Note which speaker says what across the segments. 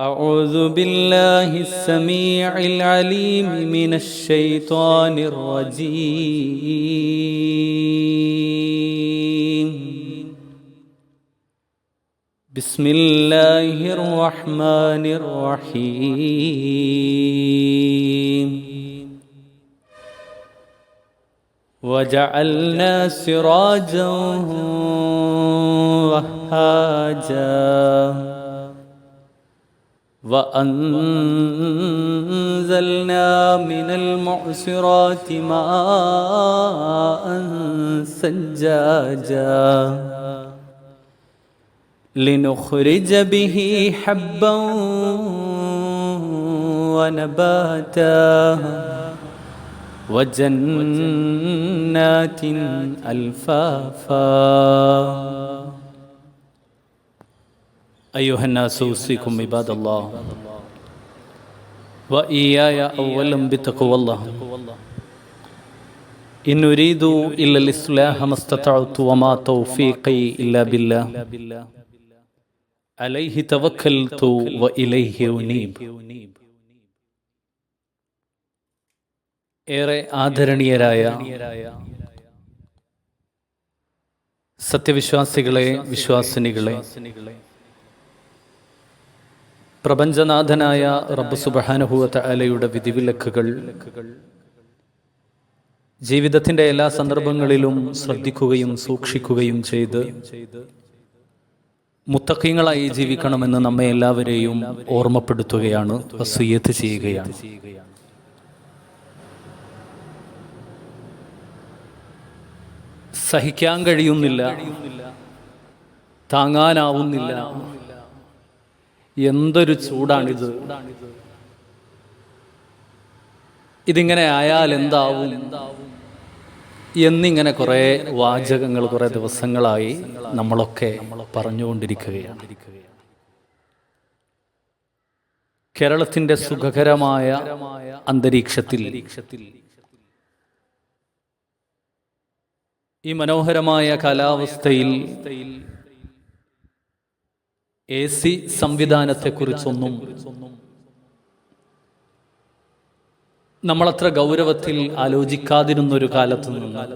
Speaker 1: أعوذ بالله السميع العليم من الشيطان الرجيم. بسم الله الرحمن الرحيم. وجعلنا سراجا وهاجا. وأنزلنا من المعصرات ماء سجاجا لنخرج به حبا ونباتا وجنات ألفافا أيها الناس أوصيكم عباد الله وإياي أولا بتقوى الله إن أريد إلا الإصلاح ما استطعت وما توفيقي إلا بالله عليه توكلت وإليه أنيب ഏറെ ആദരണീയരായ സത്യവിശ്വാസികളെ വിശ്വാസിനികളെ പ്രപഞ്ചനാഥനായ റബ്ബ് സുബഹാനുഭൂവത്ത അലയുടെ വിധിവിലക്കുകൾ. ജീവിതത്തിന്റെ എല്ലാ സന്ദർഭങ്ങളിലും ശ്രദ്ധിക്കുകയും സൂക്ഷിക്കുകയും ചെയ്ത് മുത്തക്കിങ്ങളായി ജീവിക്കണമെന്ന് നമ്മെ എല്ലാവരെയും ഓർമ്മപ്പെടുത്തുകയാണ് വസീയത്ത് ചെയ്യുകയാണ്. സഹിക്കാൻ കഴിയുന്നില്ല താങ്ങാനാവുന്നില്ല എന്തൊരു ചൂടാണിത്. ഇതിങ്ങനെ ആയാൽ എന്താവും? എന്നിങ്ങനെ കുറേ വാചകങ്ങൾ കുറേ ദിവസങ്ങളായി നമ്മളൊക്കെ പറഞ്ഞുകൊണ്ടിരിക്കുകയാണ്. കേരളത്തിന്റെ സുഖകരമായ അന്തരീക്ഷത്തിൽ ഈ മനോഹരമായ കാലാവസ്ഥയിൽ എ സി സംവിധാനത്തെക്കുറിച്ചൊന്നും നമ്മളത്ര ഗൗരവത്തിൽ ആലോചിക്കാതിരുന്നൊരു കാലത്ത് നിന്ന്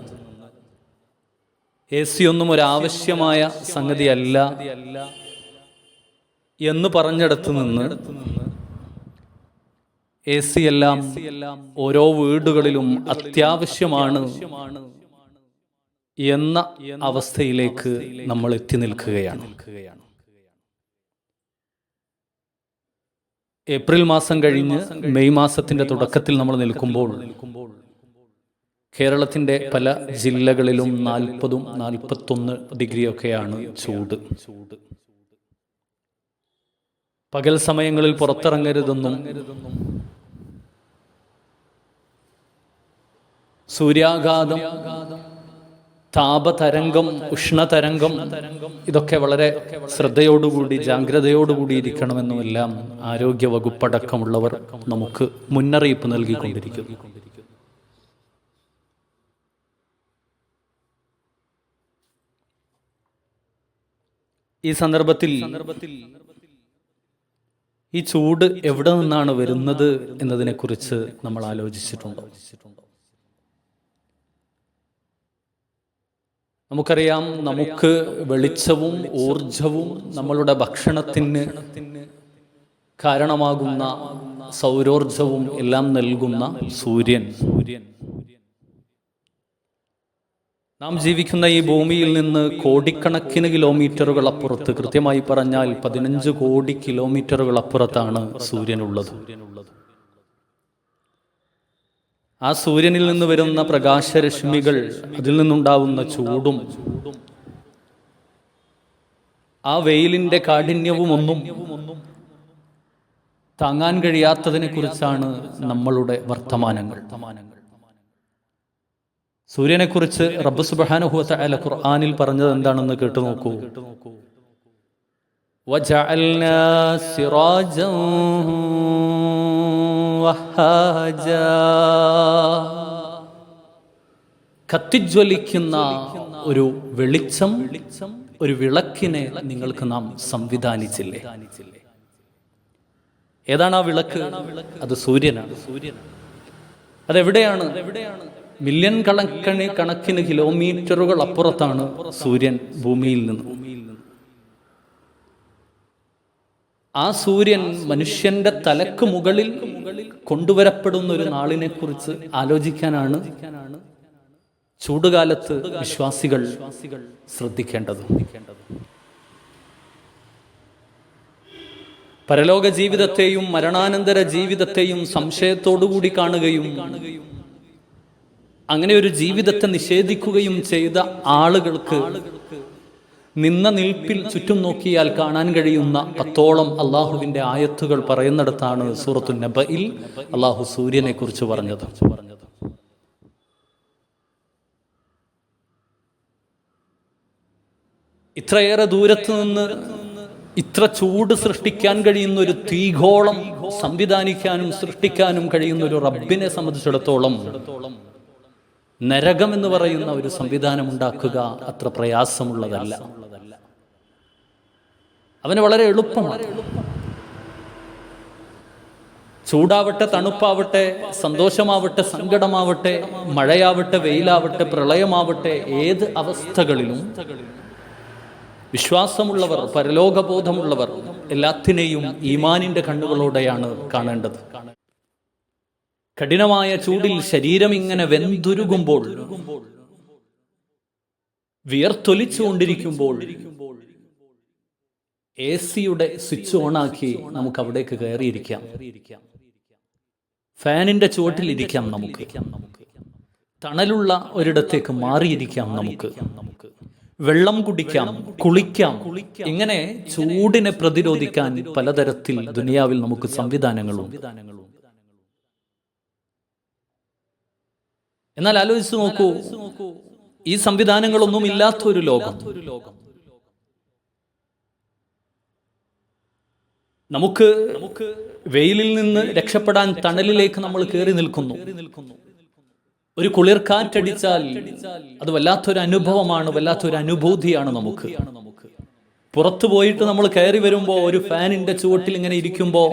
Speaker 1: എ സി ഒന്നും ആവശ്യമായ സംഗതിയല്ല എന്ന് പറഞ്ഞിടത്ത് നിന്ന് എ സി എല്ലാം ഓരോ വീടുകളിലും അത്യാവശ്യമാണ് എന്ന അവസ്ഥയിലേക്ക് നമ്മൾ എത്തി നിൽക്കുകയാണ്. ഏപ്രിൽ മാസം കഴിഞ്ഞ് മെയ് മാസത്തിന്റെ തുടക്കത്തിൽ നമ്മൾ നിൽക്കുമ്പോൾ കേരളത്തിന്റെ പല ജില്ലകളിലും നാൽപ്പതും നാൽപ്പത്തൊന്ന് ഡിഗ്രിയൊക്കെയാണ് ചൂട്. പകൽ സമയങ്ങളിൽ പുറത്തിറങ്ങരുതെന്നും സൂര്യാഘാതം താപതരംഗം ഉഷ്ണതരംഗം ഇതൊക്കെ വളരെ ശ്രദ്ധയോടുകൂടി ജാഗ്രതയോടുകൂടി ഇരിക്കണമെന്നുമെല്ലാം ആരോഗ്യ വകുപ്പടക്കമുള്ളവർ നമുക്ക് മുന്നറിയിപ്പ് നൽകിക്കൊണ്ടിരിക്കുന്നു. ഈ സന്ദർഭത്തിൽ ഈ ചൂട് എവിടെ നിന്നാണ് വരുന്നത് എന്നതിനെക്കുറിച്ച് നമ്മൾ ആലോചിച്ചിട്ടുണ്ടോ? നമുക്കറിയാം നമുക്ക് വെളിച്ചവും ഊർജവും നമ്മളുടെ ഭക്ഷണത്തിന് കാരണമാകുന്ന സൗരോർജവും എല്ലാം നൽകുന്ന സൂര്യൻ സൂര്യൻ. നാം ജീവിക്കുന്ന ഈ ഭൂമിയിൽ നിന്ന് കോടിക്കണക്കിന് കിലോമീറ്ററുകൾ അപ്പുറത്ത് കൃത്യമായി പറഞ്ഞാൽ പതിനഞ്ച് കോടി കിലോമീറ്ററുകൾ അപ്പുറത്താണ് സൂര്യനുള്ളത്. ആ സൂര്യനിൽ നിന്ന് വരുന്ന പ്രകാശരശ്മികൾ അതിൽ നിന്നുണ്ടാവുന്ന ചൂടും ആ വെയിലിന്റെ കാഠിന്യവും ഒന്നും താങ്ങാൻ കഴിയാത്തതിനെ കുറിച്ചാണ് നമ്മളുടെ വർത്തമാനങ്ങൾ. സൂര്യനെക്കുറിച്ച് റബ്ബ് സുബാനുഹുഅല അല ഖുർആാനിൽ പറഞ്ഞത് എന്താണെന്ന് കേട്ടു നോക്കൂ. وجعلنا سراجا وهاجا കത്തിജ്വലിക്കുന്ന ഒരു വെളിച്ചം ഒരു വിളക്കിനെ നിങ്ങൾക്ക് നാം സംവിധാനിച്ചില്ലേ ഏതാണ് ആ വിളക്ക് അത് സൂര്യനാണ് സൂര്യൻ അതെവിടെയാണ് മില്യൺ കണക്കിന് കണക്കിന് കിലോമീറ്ററുകൾ അപ്പുറത്താണ് സൂര്യൻ ഭൂമിയിൽ നിന്ന് ആ സൂര്യൻ മനുഷ്യന്റെ തലക്ക് മുകളിൽ കൊണ്ടുവരപ്പെടുന്ന ഒരു നാളിനെ കുറിച്ച് ആലോചിക്കാനാണ് ചൂടുകാലത്ത് വിശ്വാസികൾ ശ്രദ്ധിക്കേണ്ടത്. പരലോക ജീവിതത്തെയും മരണാനന്തര ജീവിതത്തെയും സംശയത്തോടുകൂടി കാണുകയും അങ്ങനെ ഒരു ജീവിതത്തെ നിഷേധിക്കുകയും ചെയ്ത ആളുകൾക്ക് നിന്ന നിൽപ്പിൽ ചുറ്റും നോക്കിയാൽ കാണാൻ കഴിയുന്ന പത്തോളം അള്ളാഹുവിന്റെ ആയത്തുകൾ പറയുന്നിടത്താണ് സൂറത്തു നബയിൽ അള്ളാഹു സൂര്യനെ കുറിച്ച് പറഞ്ഞത്. ഇത്രയേറെ ദൂരത്ത് നിന്ന് ഇത്ര ചൂട് സൃഷ്ടിക്കാൻ കഴിയുന്ന ഒരു തീഗോളം സംവിധാനിക്കാനും സൃഷ്ടിക്കാനും കഴിയുന്ന ഒരു റബ്ബിനെ സംബന്ധിച്ചിടത്തോളം നരകം എന്ന് പറയുന്ന ഒരു സംവിധാനം ഉണ്ടാക്കുക അത്ര പ്രയാസമുള്ളതല്ല. അവന് വളരെ എളുപ്പമാണ്. ചൂടാവട്ടെ തണുപ്പാവട്ടെ സന്തോഷമാവട്ടെ സങ്കടമാവട്ടെ മഴയാവട്ടെ വെയിലാവട്ടെ പ്രളയമാവട്ടെ ഏത് അവസ്ഥകളിലും വിശ്വാസമുള്ളവർ പരലോകബോധമുള്ളവർ എല്ലാത്തിനെയും ഈമാനിന്റെ കണ്ണുകളോടെയാണ് കാണേണ്ടത്. കഠിനമായ ചൂടിൽ ശരീരം ഇങ്ങനെ വെന്തുരുകുമ്പോൾ വിയർത്തൊലിച്ചുകൊണ്ടിരിക്കുമ്പോൾ എ സിയുടെ സ്വിച്ച് ഓണാക്കി നമുക്ക് അവിടേക്ക് കയറിയിരിക്കാം. ഫാനിന്റെ ചുവട്ടിലിരിക്കാം നമുക്ക്. തണലുള്ള ഒരിടത്തേക്ക് മാറിയിരിക്കാം നമുക്ക്. വെള്ളം കുടിക്കാം കുളിക്കാം ഇങ്ങനെ ചൂടിനെ പ്രതിരോധിക്കാൻ പലതരത്തിൽ ദുനിയാവിൽ നമുക്ക് സംവിധാനങ്ങളും എന്നാൽ ആലോചിച്ച് നോക്കൂ ഈ സംവിധാനങ്ങളൊന്നും ഇല്ലാത്ത ഒരു ലോകം. നമുക്ക് നമുക്ക് വെയിലിൽ നിന്ന് രക്ഷപ്പെടാൻ തണലിലേക്ക് നമ്മൾ കയറി നിൽക്കുന്നു. ഒരു കുളിർ കാറ്റടിച്ചാൽ അത് വല്ലാത്തൊരു അനുഭവമാണ് വല്ലാത്തൊരു അനുഭൂതിയാണ് നമുക്ക്. പുറത്തു പോയിട്ട് നമ്മൾ കയറി വരുമ്പോൾ ഒരു ഫാനിന്റെ ചുവട്ടിൽ ഇങ്ങനെ ഇരിക്കുമ്പോൾ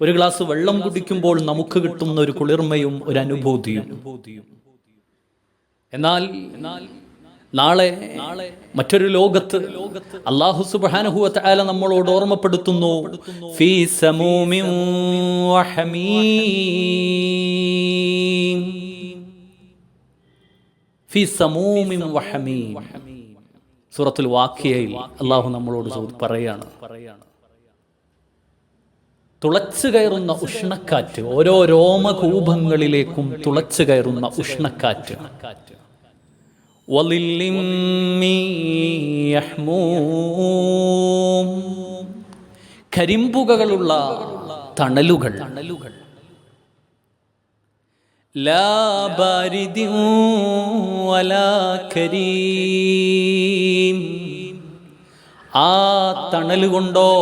Speaker 1: ഒരു ഗ്ലാസ് വെള്ളം കുടിക്കുമ്പോൾ നമുക്ക് കിട്ടുന്ന ഒരു കുളിർമയും ഒരു അനുഭൂതിയും. എന്നാൽ നാളെ നാളെ മറ്റൊരു ലോകത്ത് അള്ളാഹു സുബാനഹുവത്ത് ആല നമ്മളോട് ഓർമ്മപ്പെടുത്തുന്നു ഫീ വഹമീം. ഫീ. സൂറത്തുൽ അള്ളാഹു നമ്മളോട് പറയാണ് തുളച്ചു കയറുന്ന ഉഷ്ണക്കാറ്റ് ഓരോ രോമകൂപങ്ങളിലേക്കും തുളച്ചു കയറുന്ന ഉഷ്ണക്കാറ്റ് മിൻ യഹ്മൂം. കരിമ്പുകകളുള്ള തണലുകൾ. തണലുകൾ ആ തണലുകൊണ്ടോ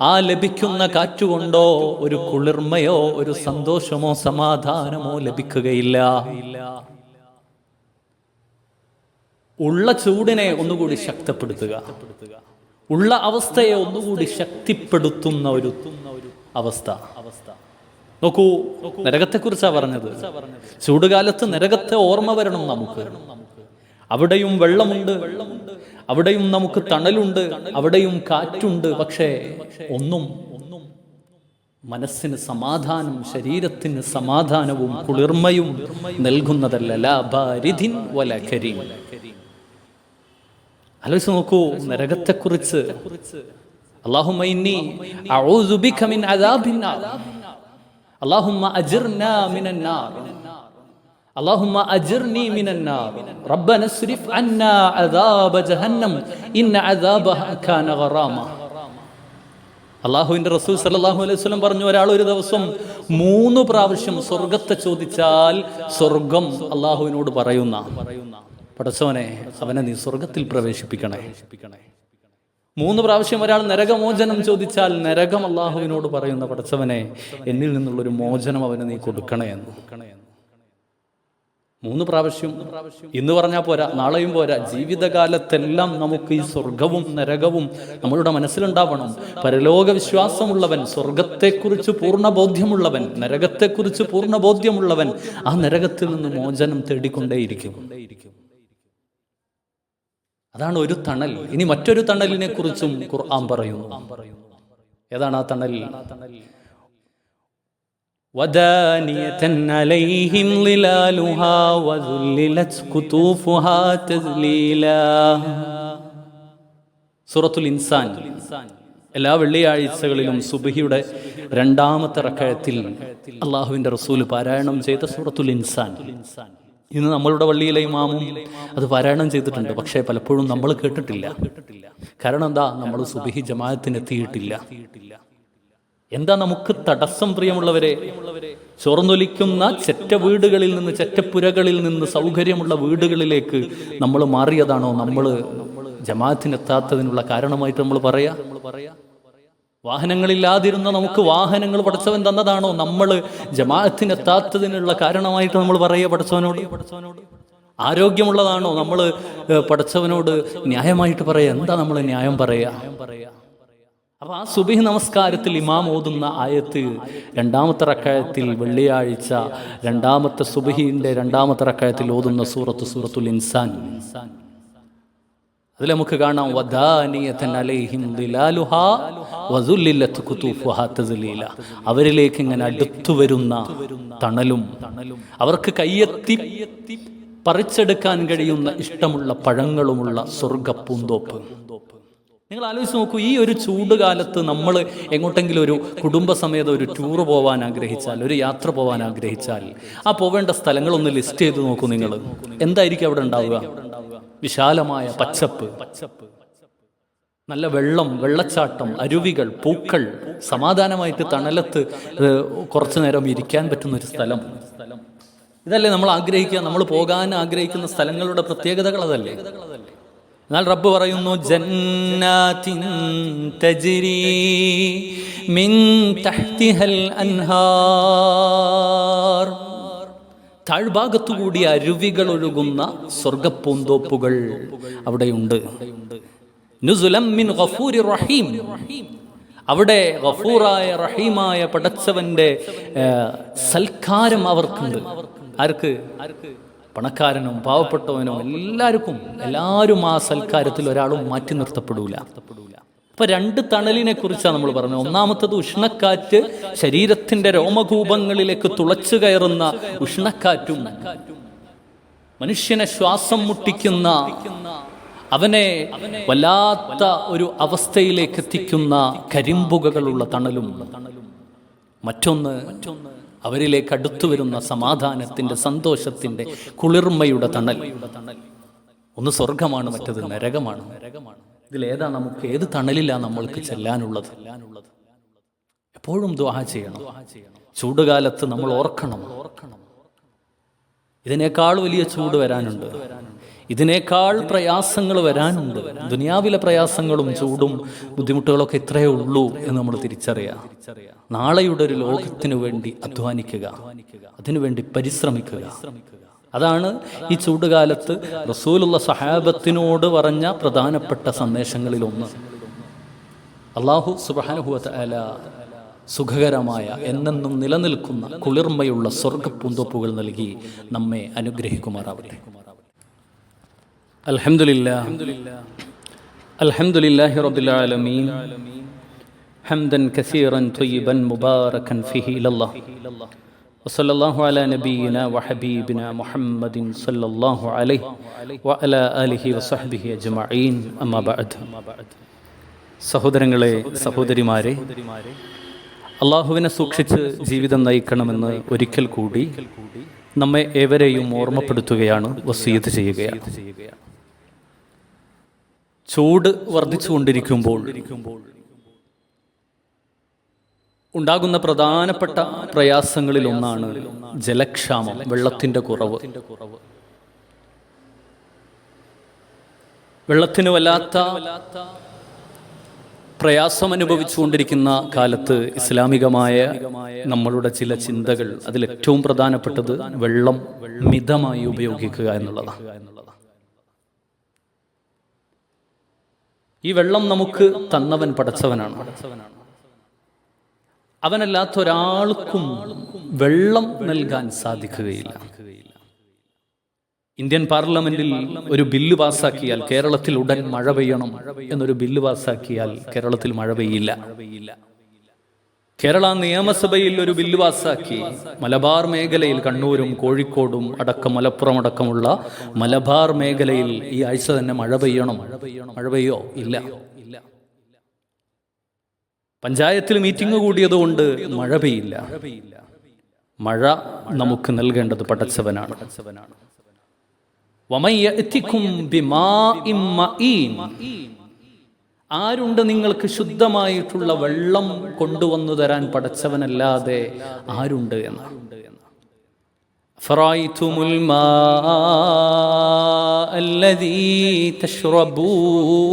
Speaker 1: ആ ലഭിക്കുന്ന കാറ്റുകൊണ്ടോ ഒരു കുളിർമയോ ഒരു സന്തോഷമോ സമാധാനമോ ലഭിക്കുകയില്ല. ഉള്ള ചൂടിനെ ഒന്നുകൂടി ശക്തപ്പെടുത്തുക. ഉള്ള അവസ്ഥയെ ഒന്നുകൂടി ശക്തിപ്പെടുത്തുന്ന ഒരു അവസ്ഥ. അവസ്ഥ നോക്കൂ നരകത്തെക്കുറിച്ചാണ് പറഞ്ഞത്. ചൂടുകാലത്ത് നരകത്തെ ഓർമ്മ വരണം നമുക്ക്. അവിടെയും വെള്ളമുണ്ട്. അവിടെയും നമുക്ക് തണലുണ്ട്. അവിടെയും കാറ്റുണ്ട്. പക്ഷേ ഒന്നും ഒന്നും മനസ്സിന് സമാധാനം ശരീരത്തിന് സമാധാനവും കുളിർമയും നൽകുന്നതല്ല. ലാഭാരിധിൻ വല ആലോചിച്ച് നോക്കൂ നരകത്തെക്കുറിച്ച് اللهم إني أعوذ بك من عذاب النار اللهم أجرنا من النار اللهم أجرني من النار ربنا اصرف عنا عذاب جهنم إن عذابها كان غراما അള്ളാഹുവിന്റെ റസൂൽ സല്ലല്ലാഹു അലൈഹി വസല്ലം പറഞ്ഞു ഒരാൾ ഒരു ദിവസം മൂന്ന് പ്രാവശ്യം സ്വർഗത്തെ ചോദിച്ചാൽ സ്വർഗം അള്ളാഹുവിനോട് പറയുന്ന പടച്ചവനെ അവനെ നീ സ്വർഗത്തിൽ പ്രവേശിപ്പിക്കണേ. മൂന്ന് പ്രാവശ്യം ഒരാൾ നരകമോചനം ചോദിച്ചാൽ നരകം അള്ളാഹുവിനോട് പറയുന്ന പടച്ചവനെ എന്നിൽ നിന്നുള്ളൊരു മോചനം അവന് നീ കൊടുക്കണേ എന്ന്. മൂന്ന് പ്രാവശ്യം. ഇന്ന് പറഞ്ഞാൽ പോരാ നാളെയും പോരാ. ജീവിതകാലത്തെല്ലാം നമുക്ക് ഈ സ്വർഗവും നരകവും നമ്മളുടെ മനസ്സിലുണ്ടാവണം. പരലോക വിശ്വാസമുള്ളവൻ സ്വർഗത്തെക്കുറിച്ച് പൂർണ ബോധ്യമുള്ളവൻ നരകത്തെക്കുറിച്ച് പൂർണ ബോധ്യമുള്ളവൻ ആ നരകത്തിൽ നിന്ന് മോചനം തേടിക്കൊണ്ടേയിരിക്കും. അതാണ് ഒരു തണൽ ഇനി മറ്റൊരു തണലിനെ കുറിച്ചും ഖുർആൻ പറയുന്നു ഏതാണ് ആ തണൽ ودانية عليهم ظلالها وذللت قطوفها تذليلا സൂറത്തുൽ ഇൻസാൻ എല്ലാ വെള്ളിയാഴ്ചകളിലും സുബഹിയുടെ രണ്ടാമത്തെ റക്കഴത്തിൽ അള്ളാഹുവിന്റെ റസൂല് പാരായണം ചെയ്ത സൂറത്തുൽ ഇൻസാൻ ഇന്ന് നമ്മളുടെ പള്ളിയിലെ ഇമാമും അത് പാരായണം ചെയ്തിട്ടുണ്ട്. പക്ഷേ പലപ്പോഴും നമ്മൾ കേട്ടിട്ടില്ല. കാരണം എന്താ? നമ്മൾ സുബിഹി ജമാഅത്തിന് എത്തിയിട്ടില്ല. എന്താ നമുക്ക് തടസ്സം പ്രിയമുള്ളവരെ? ചോർന്നൊലിക്കുന്ന ചെറ്റ വീടുകളിൽ നിന്ന് ചെറ്റപ്പുരകളിൽ നിന്ന് സൗകര്യമുള്ള വീടുകളിലേക്ക് നമ്മൾ മാറിയതാണോ? നമ്മൾ ജമാഅത്തിനെത്താത്തതിനുള്ള കാരണമായിട്ട് നമ്മൾ പറയാ? വാഹനങ്ങളില്ലാതിരുന്ന നമുക്ക് വാഹനങ്ങൾ പഠിച്ചവൻ തന്നതാണോ? നമ്മൾ ജമാഅത്തിനെത്താത്തതിനുള്ള കാരണമായിട്ട് നമ്മൾ പറയുക പഠിച്ചവനോട്. പഠിച്ചവനോട് ആരോഗ്യമുള്ളതാണോ നമ്മൾ പഠിച്ചവനോട് ന്യായമായിട്ട് പറയുക. എന്താ നമ്മൾ ന്യായം പറയാ അപ്പൊ ആ സുബഹി നമസ്കാരത്തിൽ ഇമാം ഓതുന്ന ആയത്ത് രണ്ടാമത്തെ റക്കായത്തിൽ വെള്ളിയാഴ്ച രണ്ടാമത്തെ സുബിഹിന്റെ രണ്ടാമത്തെ റക്കായത്തിൽ ഓതുന്ന സൂറത്ത് സൂറത്തുൽ ഇൻസാൻ ഇൻസാൻ. അതിൽ നമുക്ക് കാണാം അവരിലേക്ക് ഇങ്ങനെ അടുത്തു വരുന്ന തണലും അവർക്ക് കയ്യെത്തി പറിച്ചെടുക്കാൻ കഴിയുന്ന ഇഷ്ടമുള്ള പഴങ്ങളുമുള്ള സ്വർഗ പൂന്തോപ്പ് നിങ്ങൾ ആലോചിച്ച് നോക്കൂ ഈ ഒരു ചൂട് കാലത്ത് നമ്മൾ എങ്ങോട്ടെങ്കിലും ഒരു കുടുംബസമേതം ഒരു ടൂർ പോകാൻ ആഗ്രഹിച്ചാൽ ഒരു യാത്ര പോകാൻ ആഗ്രഹിച്ചാൽ ആ പോവേണ്ട സ്ഥലങ്ങളൊന്ന് ലിസ്റ്റ് ചെയ്ത് നോക്കൂ നിങ്ങൾ. എന്തായിരിക്കും അവിടെ ഉണ്ടാവുക? വിശാലമായ പച്ചപ്പ് പച്ചപ്പ് നല്ല വെള്ളം വെള്ളച്ചാട്ടം അരുവികൾ പൂക്കൾ സമാധാനമായിട്ട് തണലത്ത് കുറച്ചു നേരം ഇരിക്കാൻ പറ്റുന്ന ഒരു സ്ഥലം. ഇതല്ലേ നമ്മൾ ആഗ്രഹിക്കുക? നമ്മൾ പോകാൻ ആഗ്രഹിക്കുന്ന സ്ഥലങ്ങളുടെ പ്രത്യേകതകൾ അതല്ലേ? എന്നാൽ റബ്ബ് പറയുന്നു ജന്നാത്തിൻ തജ്രി മിൻ അൻഹാർ. താഴ്ഭാഗത്തുകൂടി അരുവികൾ ഒഴുകുന്ന സ്വർഗപ്പൂന്തോപ്പുകൾ അവിടെയുണ്ട്. റഹീം. അവിടെ ഗഫൂറായ റഹീമായ പടച്ചവന്റെ സൽക്കാരം അവർക്കുണ്ട്. ആർക്ക്? പണക്കാരനും പാവപ്പെട്ടവനും എല്ലാവർക്കും എല്ലാവരും ആ സൽക്കാരത്തിൽ ഒരാളും മാറ്റി നിർത്തപ്പെടൂല. അപ്പൊ രണ്ട് തണലിനെ കുറിച്ചാണ് നമ്മൾ പറഞ്ഞത്. ഒന്നാമത്തത് ഉഷ്ണക്കാറ്റ് ശരീരത്തിന്റെ രോമകൂപങ്ങളിലേക്ക് തുളച്ചു കയറുന്ന ഉഷ്ണക്കാറ്റും മനുഷ്യനെ ശ്വാസം മുട്ടിക്കുന്ന അവനെ വല്ലാത്ത ഒരു അവസ്ഥയിലേക്ക് എത്തിക്കുന്ന കരിമ്പുകകളുള്ള തണലും. മറ്റൊന്ന് അവരിലേക്ക് അടുത്തു വരുന്ന സമാധാനത്തിന്റെ സന്തോഷത്തിന്റെ കുളിർമയുടെ തണൽ. ഒന്ന് സ്വർഗമാണ് മറ്റത് നരകമാണ് നരകമാണ്. ഇതിലേതാ നമുക്ക് ഏത് തണലിലാണ് നമ്മൾക്ക് ചെല്ലാനുള്ളത്? എപ്പോഴും ദ്വാഹ ചെയ്യണം. ചൂടുകാലത്ത് നമ്മൾ ഓർക്കണം ഓർക്കണം. ഇതിനേക്കാൾ വലിയ ചൂട് വരാനുണ്ട്. ഇതിനേക്കാൾ പ്രയാസങ്ങൾ വരാനുണ്ട്. ദുനിയാവിലെ പ്രയാസങ്ങളും ചൂടും ബുദ്ധിമുട്ടുകളൊക്കെ ഇത്രയേ ഉള്ളൂ എന്ന് നമ്മൾ തിരിച്ചറിയാം. നാളെയുടെ ഒരു ലോകത്തിനു വേണ്ടി അധ്വാനിക്കുക. അതിനുവേണ്ടി പരിശ്രമിക്കുക. അതാണ് ഈ ചൂടുകാലത്ത് റസൂലുള്ള സഹാബത്തിനോട് പറഞ്ഞ പ്രധാനപ്പെട്ട സന്ദേശങ്ങളിൽ ഒന്ന് അള്ളാഹു സുബാനുഭവത്ത അല സുഖകരമായ എന്നെന്നും നിലനിൽക്കുന്ന കുളിർമയുള്ള സ്വർഗപ്പൂന്തോപ്പുകൾ നൽകി നമ്മെ അനുഗ്രഹിക്കുമാറാവട്ടെ അൽഹംദുലില്ലാ അൽഹംദുലില്ലാഹി റബ്ബിൽ ആലമീൻ حمدا كثيرا طيبا مباركا فيه الى الله وصلى الله على نبينا وحبيبنا محمد صلى الله عليه وعلى آله وصحبه أجمعين أما بعد സഹോദരങ്ങളെ സഹോദരിമാരെ അള്ളാഹുവിനെ സൂക്ഷിച്ച് ജീവിതം നയിക്കണമെന്ന് ഒരിക്കൽ കൂടി നമ്മെ ഏവരെയും ഓർമ്മപ്പെടുത്തുകയാണ് വസീത് ചെയ്യുകയാണ് ചൂട് വർദ്ധിച്ചുകൊണ്ടിരിക്കുമ്പോൾ ഉണ്ടാകുന്ന പ്രധാനപ്പെട്ട പ്രയാസങ്ങളിൽ ഒന്നാണ് ജലക്ഷാമം വെള്ളത്തിന്റെ കുറവ്. വെള്ളത്തിന് വല്ലാത്ത പ്രയാസം അനുഭവിച്ചുകൊണ്ടിരിക്കുന്ന കാലത്ത് ഇസ്ലാമികമായ നമ്മളുടെ ചില ചിന്തകൾ അതിൽ ഏറ്റവും പ്രധാനപ്പെട്ടത് വെള്ളം മിതമായി ഉപയോഗിക്കുക എന്നുള്ളതാണ്. ഈ വെള്ളം നമുക്ക് തന്നവൻ പടച്ചവനാണ്. അവനല്ലാത്ത ഒരാൾക്കും വെള്ളം നൽകാൻ സാധിക്കുകയില്ല. ഇന്ത്യൻ പാർലമെന്റിൽ ഒരു ബില്ല് പാസ്സാക്കിയാൽ കേരളത്തിൽ ഉടൻ മഴ പെയ്യണം എന്നൊരു ബില്ല് പാസ്സാക്കിയാൽ കേരളത്തിൽ മഴ പെയ്യില്ല. കേരള നിയമസഭയിൽ ഒരു ബില്ല് പാസ്സാക്കി മലബാർ മേഖലയിൽ കണ്ണൂരും കോഴിക്കോടും അടക്കം മലപ്പുറം അടക്കമുള്ള മലബാർ മേഖലയിൽ ഈ ആഴ്ച തന്നെ മഴ പെയ്യണം. മഴ പെയ്യോ? ഇല്ല. പഞ്ചായത്തിൽ മീറ്റിംഗ് കൂടിയതുകൊണ്ട് മഴ പെയ്യില്ല മഴ നമുക്ക് നൽകേണ്ടത് പടച്ചവനാണ് ആരുണ്ട് നിങ്ങൾക്ക് ശുദ്ധമായിട്ടുള്ള വെള്ളം കൊണ്ടുവന്നു തരാൻ പടച്ചവനല്ലാതെ ആരുണ്ട് എന്ന് فرأيتم الماء الذي تشربون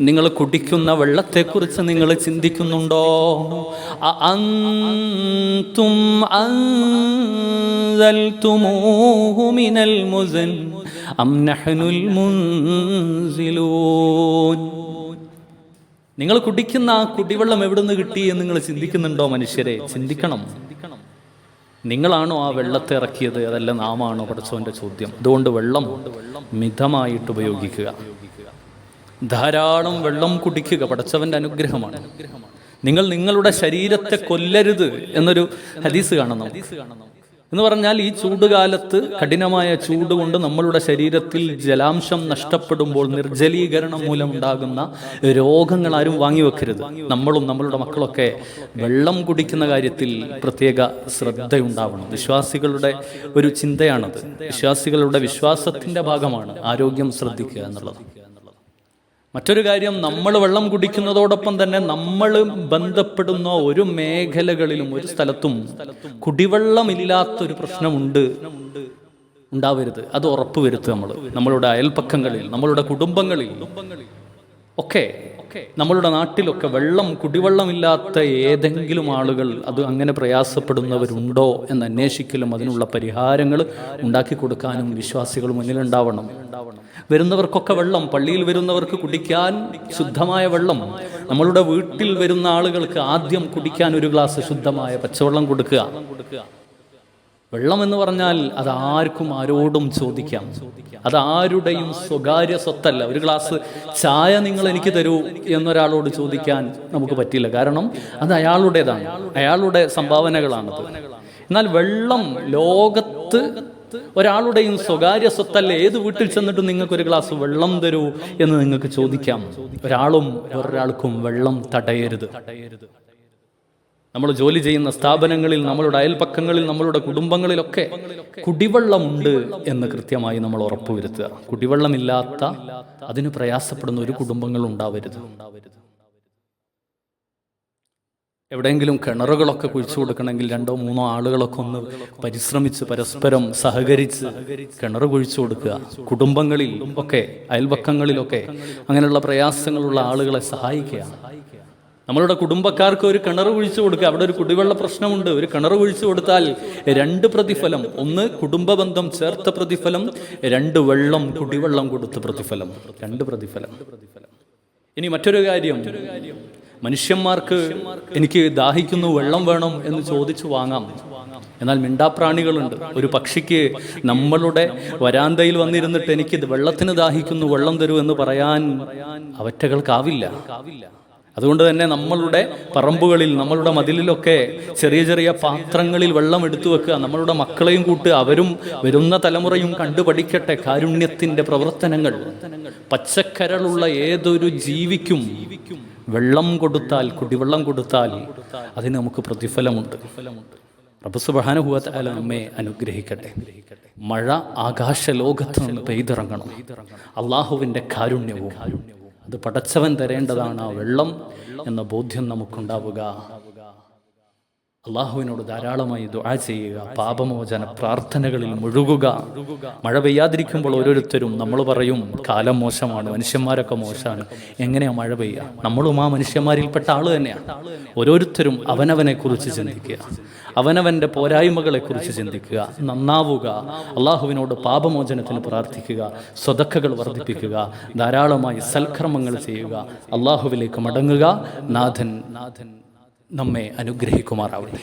Speaker 1: നിങ്ങൾ കുടിക്കുന്ന വെള്ളത്തെക്കുറിച്ച് നിങ്ങൾ ചിന്തിക്കുന്നുണ്ടോ? അന്തും മിനൽ മുസൻ അം നഹ്നുൽ മുൻസിലൂൻ. നിങ്ങൾ കുടിക്കുന്ന ആ കുടിവെള്ളം എവിടുന്ന് കിട്ടി എന്ന് നിങ്ങൾ ചിന്തിക്കുന്നുണ്ടോ മനുഷ്യരെ? ചിന്തിക്കണം. നിങ്ങളാണോ ആ വെള്ളത്തെ ഇറക്കിയത്? അതല്ല നാമാണോ പഠിച്ചവന്റെ ചോദ്യം. അതുകൊണ്ട് വെള്ളം മിതമായിട്ട് ഉപയോഗിക്കുക. ധാരാളം വെള്ളം കുടിക്കുക പടച്ചവന്റെ അനുഗ്രഹമാണ്. നിങ്ങൾ നിങ്ങളുടെ ശരീരത്തെ കൊല്ലരുത് എന്നൊരു ഹദീസ് കാണണം എന്ന് പറഞ്ഞാൽ ഈ ചൂടുകാലത്ത് കഠിനമായ ചൂട് കൊണ്ട് നമ്മളുടെ ശരീരത്തിൽ ജലാംശം നഷ്ടപ്പെടുമ്പോൾ നിർജലീകരണം മൂലമുണ്ടാകുന്ന രോഗങ്ങൾ ആരും വാങ്ങിവെക്കരുത് നമ്മളും നമ്മളുടെ മക്കളൊക്കെ വെള്ളം കുടിക്കുന്ന കാര്യത്തിൽ പ്രത്യേക ശ്രദ്ധയുണ്ടാവണം. വിശ്വാസികളുടെ ഒരു ചിന്തയാണത്. വിശ്വാസികളുടെ വിശ്വാസത്തിന്റെ ഭാഗമാണ് ആരോഗ്യം ശ്രദ്ധിക്കുക എന്നുള്ളത്. മറ്റൊരു കാര്യം നമ്മൾ വെള്ളം കുടിക്കുന്നതോടൊപ്പം തന്നെ നമ്മൾ ബന്ധപ്പെടുന്ന ഒരു മേഖലകളിലും ഒരു സ്ഥലത്തും കുടിവെള്ളമില്ലാത്തൊരു പ്രശ്നമുണ്ട് ഉണ്ടാവരുത്. അത് ഉറപ്പുവരുത്തുക നമ്മൾ. നമ്മളുടെ അയൽപ്പക്കങ്ങളിൽ നമ്മളുടെ കുടുംബങ്ങളിൽ ഒക്കെ നമ്മളുടെ നാട്ടിലൊക്കെ വെള്ളം കുടിവെള്ളമില്ലാത്ത ഏതെങ്കിലും ആളുകൾ അത് അങ്ങനെ പ്രയാസപ്പെടുന്നവരുണ്ടോ എന്ന് അന്വേഷിക്കലും അതിനുള്ള പരിഹാരങ്ങൾ ഉണ്ടാക്കി കൊടുക്കാനും വിശ്വാസികൾ മുന്നിലുണ്ടാവണം. വരുന്നവർക്കൊക്കെ വെള്ളം പള്ളിയിൽ വരുന്നവർക്ക് കുടിക്കാൻ ശുദ്ധമായ വെള്ളം. നമ്മളുടെ വീട്ടിൽ വരുന്ന ആളുകൾക്ക് ആദ്യം കുടിക്കാൻ ഒരു ഗ്ലാസ് ശുദ്ധമായ പച്ചവെള്ളം കൊടുക്കുക. വെള്ളം എന്ന് പറഞ്ഞാൽ അത് ആർക്കും ആരോടും ചോദിക്കാം. അത് ആരുടെയും സ്വകാര്യ സ്വത്തല്ല. ഒരു ഗ്ലാസ് ചായ നിങ്ങൾ എനിക്ക് തരൂ എന്നൊരാളോട് ചോദിക്കാൻ നമുക്ക് പറ്റില്ല. കാരണം അത് അയാളുടേതാണ്. അയാളുടെ സംഭാവനകളാണത്. എന്നാൽ വെള്ളം ലോകത്ത് ഒരാളുടെയും സ്വകാര്യ സ്വത്തല്ല. ഏത് വീട്ടിൽ ചെന്നിട്ട് നിങ്ങൾക്ക് ഒരു ഗ്ലാസ് വെള്ളം തരൂ എന്ന് നിങ്ങൾക്ക് ചോദിക്കാം. ഒരാളും ഒരാൾക്കും വെള്ളം തടയരുത്. നമ്മൾ ജോലി ചെയ്യുന്ന സ്ഥാപനങ്ങളിൽ നമ്മളുടെ അയൽപ്പക്കങ്ങളിൽ നമ്മളുടെ കുടുംബങ്ങളിലൊക്കെ കുടിവെള്ളമുണ്ട് എന്ന് കൃത്യമായി നമ്മൾ ഉറപ്പുവരുത്തുക. കുടിവെള്ളമില്ലാത്ത അതിന് പ്രയാസപ്പെടുന്ന ഒരു കുടുംബങ്ങൾ ഉണ്ടാവരുത്. എവിടെയെങ്കിലും കിണറുകളൊക്കെ കുഴിച്ചു കൊടുക്കണമെങ്കിൽ രണ്ടോ മൂന്നോ ആളുകളൊക്കെ ഒന്ന് പരിശ്രമിച്ച് പരസ്പരം സഹകരിച്ച് കിണർ കുഴിച്ചു കൊടുക്കുക. കുടുംബങ്ങളിൽ ഒക്കെ അയൽപക്കങ്ങളിലൊക്കെ അങ്ങനെയുള്ള പ്രയാസങ്ങളുള്ള ആളുകളെ സഹായിക്കുക. നമ്മളുടെ കുടുംബക്കാർക്ക് ഒരു കിണർ കുഴിച്ചു കൊടുക്കുക. അവിടെ ഒരു കുടിവെള്ള പ്രശ്നമുണ്ട്. ഒരു കിണർ കുഴിച്ചു കൊടുത്താൽ രണ്ട് പ്രതിഫലം. ഒന്ന് കുടുംബ ബന്ധം ചേർത്ത പ്രതിഫലം. രണ്ട് വെള്ളം കുടിവെള്ളം കൊടുത്ത പ്രതിഫലം. രണ്ട് പ്രതിഫലം. ഇനി മറ്റൊരു കാര്യം. മനുഷ്യന്മാർക്ക് എനിക്ക് ദാഹിക്കുന്നു വെള്ളം വേണം എന്ന് ചോദിച്ചു വാങ്ങാം. എന്നാൽ മിണ്ടാപ്രാണികളുണ്ട്. ഒരു പക്ഷിക്ക് നമ്മളുടെ വരാന്തയിൽ വന്നിരുന്നിട്ട് എനിക്ക് വെള്ളത്തിന് ദാഹിക്കുന്നു വെള്ളം തരൂ എന്ന് പറയാൻ അവറ്റകൾക്കാവില്ല. അതുകൊണ്ട് തന്നെ നമ്മളുടെ പറമ്പുകളിൽ നമ്മളുടെ മതിലിലൊക്കെ ചെറിയ ചെറിയ പാത്രങ്ങളിൽ വെള്ളം എടുത്തു വെക്കുക നമ്മളുടെ മക്കളെയും കൂട്ട് അവരും വരുന്ന തലമുറയും കണ്ടുപഠിക്കട്ടെ കാരുണ്യത്തിന്റെ പ്രവർത്തനങ്ങൾ. പച്ചക്കരളുള്ള ഏതൊരു ജീവിക്കും വെള്ളം കൊടുത്താൽ കുടിവെള്ളം കൊടുത്താൽ അതിന് നമുക്ക് പ്രതിഫലമുണ്ട്. റബ്സുബാനുഭവത്താല നമ്മെ അനുഗ്രഹിക്കട്ടെ. മഴ ആകാശ ലോകത്ത് നിന്ന് പെയ്തിറങ്ങണം. അള്ളാഹുവിന്റെ കാരുണ്യവും. അത് പടച്ചവൻ തരേണ്ടതാണ് ആ വെള്ളം എന്ന ബോധ്യം നമുക്കുണ്ടാവുക. അള്ളാഹുവിനോട് ധാരാളമായി ദുആ ചെയ്യുക പാപമോചന പ്രാർത്ഥനകളിൽ മുഴുകുക. മഴ പെയ്യാതിരിക്കുമ്പോൾ ഓരോരുത്തരും നമ്മൾ പറയും കാലം മോശമാണ് മനുഷ്യന്മാരൊക്കെ മോശമാണ്. എങ്ങനെയാ മഴ പെയ്യുക നമ്മളും ആ മനുഷ്യന്മാരിൽപ്പെട്ട ആൾ തന്നെയാണ്. ഓരോരുത്തരും അവനവനെ കുറിച്ച് ചിന്തിക്കുക. അവനവന്റെ പോരായ്മകളെ കുറിച്ച് ചിന്തിക്കുക. നന്നാവുക. അള്ളാഹുവിനോട് പാപമോചനത്തിന് പ്രാർത്ഥിക്കുക. സ്വതക്കകൾ വർദ്ധിപ്പിക്കുക. ധാരാളമായി സൽക്കർമ്മങ്ങൾ ചെയ്യുക. അള്ളാഹുവിലേക്ക് മടങ്ങുക. നാഥൻ നാഥൻ. നമ്മെ അനുഗ്രഹിക്കുമാറാവട്ടെ.